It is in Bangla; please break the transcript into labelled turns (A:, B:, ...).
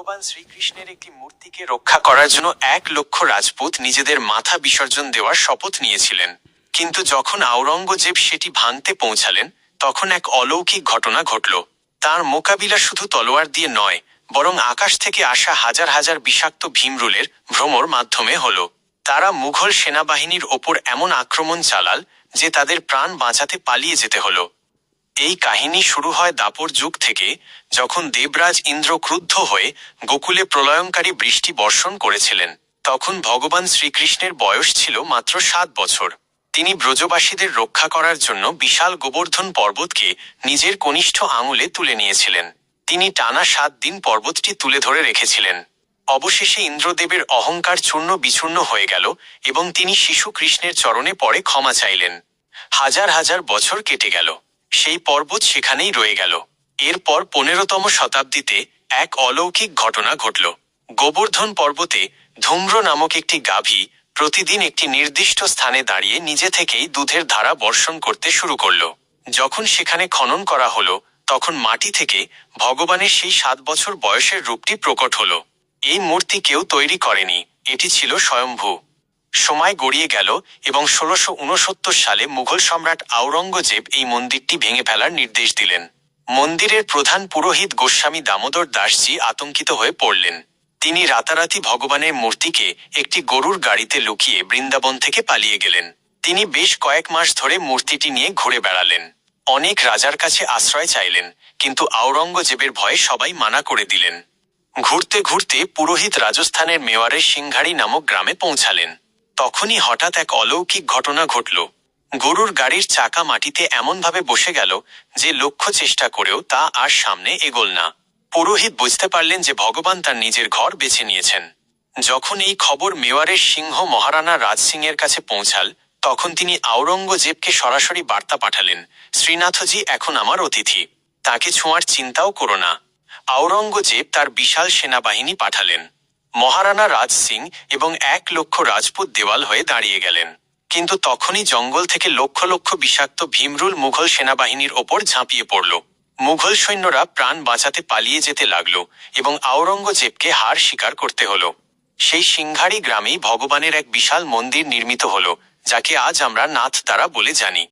A: ভগবান শ্রীকৃষ্ণের একটি মূর্তিকে রক্ষা করার জন্য এক লক্ষ রাজপুত নিজেদের মাথা বিসর্জন দেওয়ার শপথ নিয়েছিলেন। কিন্তু যখন আওরঙ্গজেব সেটি ভাঙতে পৌঁছালেন, তখন এক অলৌকিক ঘটনা ঘটল। তার মোকাবিলা শুধু তলোয়ার দিয়ে নয়, বরং আকাশ থেকে আসা হাজার হাজার বিষাক্ত ভীমরুলের ভ্রমর মাধ্যমে হল। তারা মুঘল সেনাবাহিনীর ওপর এমন আক্রমণ চালাল যে তাদের প্রাণ বাঁচাতে পালিয়ে যেতে হলো। এই কাহিনী শুরু হয় দাপর যুগ থেকে, যখন দেবরাজ ইন্দ্র ক্রুদ্ধ হয়ে গোকুলে প্রলয়ঙ্কারী বৃষ্টি বর্ষণ করেছিলেন। তখন ভগবান শ্রীকৃষ্ণের বয়স ছিল মাত্র সাত বছর। তিনি ব্রজবাসীদের রক্ষা করার জন্য বিশাল গোবর্ধন পর্বতকে নিজের কনিষ্ঠ আঙুলে তুলে নিয়েছিলেন। তিনি টানা সাত দিন পর্বতটি তুলে ধরে রেখেছিলেন। অবশেষে ইন্দ্রদেবের অহংকার চূর্ণ বিচূর্ণ হয়ে গেল এবং তিনি শিশু কৃষ্ণের চরণে পড়ে ক্ষমা চাইলেন। হাজার হাজার বছর কেটে গেল। সেই পর্বত সেখানেই রয়ে গেল। এরপর পনেরোতম শতাব্দীতে এক অলৌকিক ঘটনা ঘটল। গোবর্ধন পর্বতে ধূম্র নামক একটি গাভী প্রতিদিন একটি নির্দিষ্ট স্থানে দাঁড়িয়ে নিজে থেকেই দুধের ধারা বর্ষণ করতে শুরু করল। যখন সেখানে খনন করা হলো, তখন মাটি থেকে ভগবানের সেই সাত বছর বয়সের রূপটি প্রকট হলো। এই মূর্তি কেউ তৈরি করেনি, এটি ছিল স্বয়ম্ভু। সময় গড়িয়ে গেল এবং ষোলশো উনসত্তর সালে মুঘল সম্রাট আওরঙ্গজেব এই মন্দিরটি ভেঙে ফেলার নির্দেশ দিলেন। মন্দিরের প্রধান পুরোহিত গোস্বামী দামোদর দাসজি আতঙ্কিত হয়ে পড়লেন। তিনি রাতারাতি ভগবানের মূর্তিকে একটি গরুর গাড়িতে লুকিয়ে বৃন্দাবন থেকে পালিয়ে গেলেন। তিনি বেশ কয়েক মাস ধরে মূর্তিটি নিয়ে ঘুরে বেড়ালেন। অনেক রাজার কাছে আশ্রয় চাইলেন, কিন্তু আওরঙ্গজেবের ভয়ে সবাই মানা করে দিলেন। ঘুরতে ঘুরতে পুরোহিত রাজস্থানের মেওয়ারের সিংহারি নামক গ্রামে পৌঁছালেন। তখনই হঠাৎ এক অলৌকিক ঘটনা ঘটল। গরুর গাড়ির চাকা মাটিতে এমনভাবে বসে গেল যে লক্ষ্য চেষ্টা করেও তা আর সামনে এগোল না। পুরোহিত বুঝতে পারলেন যে ভগবান তার নিজের ঘর বেছে নিয়েছেন। যখন এই খবর মেওয়ারের সিংহ মহারানা রাজ সিংয়ের কাছে পৌঁছাল, তখন তিনি আওরঙ্গজেবকে সরাসরি বার্তা পাঠালেন, শ্রীনাথজি, এখন আমার অতিথি। তাকে ছোঁয়ার চিন্তাও করো না। আওরঙ্গজেব তার বিশাল সেনাবাহিনী পাঠালেন। মহারানা রাজ সিং এবং এক লক্ষ রাজপুত দেওয়াল হয়ে দাঁড়িয়ে গেলেন। কিন্তু তখনই জঙ্গল থেকে লক্ষ লক্ষ বিষাক্ত ভীমরুল মুঘল সেনাবাহিনীর ওপর ঝাঁপিয়ে পড়ল। মুঘল সৈন্যরা প্রাণ বাঁচাতে পালিয়ে যেতে লাগল এবং আওরঙ্গজেবকে হার স্বীকার করতে হল। সেই সিংহারি গ্রামেই ভগবানের এক বিশাল মন্দির নির্মিত হল, যাকে আজ আমরা নাথ তারা বলে জানি।